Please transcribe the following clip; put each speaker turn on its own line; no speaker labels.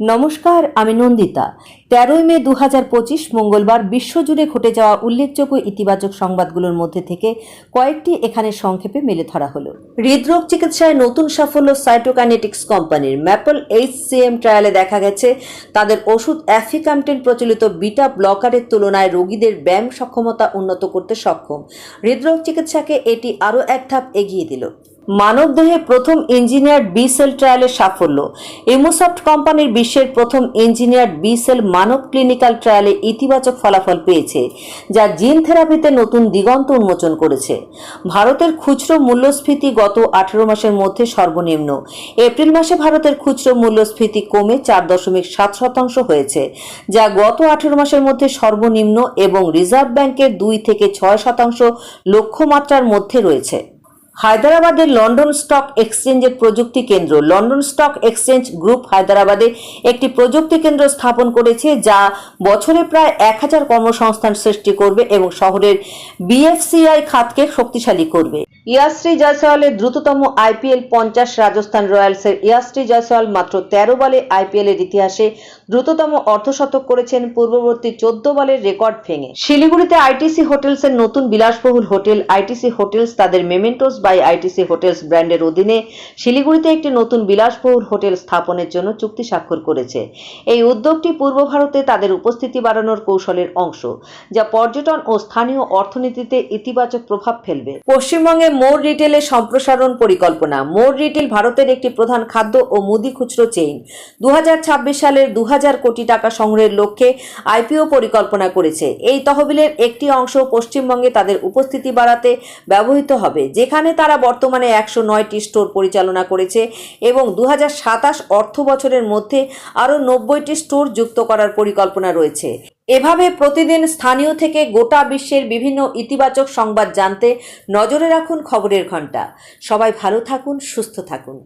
নমস্কার, আমি নন্দিতা। তেরোই মে দু হাজার পঁচিশ মঙ্গলবার বিশ্বজুড়ে ঘটে যাওয়া উল্লেখযোগ্য ইতিবাচক সংবাদগুলোর মধ্যে থেকে কয়েকটি এখানে সংক্ষেপে মেলে ধরা হলো। হৃদরোগ চিকিৎসায় নতুন সাফল্য সাইটোকাইনেটিক্স কোম্পানির ম্যাপল এইচ সি এম ট্রায়ালে দেখা গেছে, তাদের ওষুধ অ্যাফিকামটেন প্রচলিত বিটা ব্লকারের তুলনায় রোগীদের ব্যায়াম সক্ষমতা উন্নত করতে সক্ষম। হৃদরোগ চিকিৎসাকে এটি আরও এক ধাপ এগিয়ে দিল। মানবদেহে প্রথম ইঞ্জিনিয়ার বি সেল ট্রায়ালের সাফল্য। এমোসফট কোম্পানির বিশ্বের প্রথম ইঞ্জিনিয়ার বি সেল মানব ক্লিনিক্যাল ট্রায়ালে ইতিবাচক ফলাফল পেয়েছে, যা জিন থেরাপিতে নতুন দিগন্ত উন্মোচন করেছে। ভারতের খুচরো মূল্যস্ফীতি গত আঠেরো মাসের মধ্যে সর্বনিম্ন। এপ্রিল মাসে ভারতের খুচরো মূল্যস্ফীতি কমে চার দশমিক সাত শতাংশ হয়েছে, যা গত আঠেরো মাসের মধ্যে সর্বনিম্ন এবং রিজার্ভ ব্যাংকের দুই থেকে ছয় শতাংশ লক্ষ্যমাত্রার মধ্যে রয়েছে। হায়দ্রাবাদের লন্ডন স্টক এক্সচেঞ্জের প্রযুক্তি কেন্দ্র। লন্ডন স্টক এক্সচেঞ্জ গ্রুপ হায়দ্রাবাদে একটি প্রযুক্তি কেন্দ্র স্থাপন করেছে যা বছরে প্রায় এক হাজার কর্মসংস্থান সৃষ্টি করবে এবং শহরের বিএফসিআই খাতকে শক্তিশালী করবে। ইয়াশ্রী জয়সওয়ালের দ্রুততম আইপিএল পঞ্চাশ রাজস্থান রয়্যালসের ইয়াশ্রী জয়সওয়াল মাত্র তেরো বলে আইপিএল এর ইতিহাসে দ্রুততম অর্ধশতক করেছেন পূর্ববর্তী চোদ্দ বলের রেকর্ড ভেঙে। শিলিগুড়িতে আইটিসি হোটেলসের নতুন বিলাসবহুল হোটেল আইটিসি হোটেলস তাদের মেমেন্টোস বাই আইটিসি হোটেলস ব্র্যান্ডের অধীনে শিলিগুড়িতে একটি নতুন বিলাসবহুল হোটেল স্থাপনের জন্য চুক্তি স্বাক্ষর করেছে। এই উদ্যোগটি পূর্ব ভারতে তাদের উপস্থিতি বাড়ানোর কৌশলের অংশ, যা পর্যটন ও স্থানীয় অর্থনীতিতে ইতিবাচক প্রভাব ফেলবে। পশ্চিমবঙ্গে মোর রিটেলের সম্প্রসারণ পরিকল্পনা। মোর রিটেল ভারতের একটি প্রধান খাদ্য ও মুদি খুচরো চেইন দু হাজার ছাব্বিশ সালের দু হাজার কোটি টাকা সংগ্রহের লক্ষ্যে আইপিও পরিকল্পনা করেছে। এই তহবিলের একটি অংশ পশ্চিমবঙ্গে তাদের উপস্থিতি বাড়াতে ব্যবহৃত হবে, যেখানে তারা বর্তমানে একশো নয়টি স্টোর পরিচালনা করেছে এবং দু হাজার সাতাশ অর্থ বছরের মধ্যে আরও নব্বইটি স্টোর যুক্ত করার পরিকল্পনা রয়েছে। এভাবে প্রতিদিন স্থানীয় থেকে গোটা বিশ্বের বিভিন্ন ইতিবাচক সংবাদ জানতে নজরে রাখুন খবরের ঘণ্টা সবাই ভালো থাকুন সুস্থ থাকুন।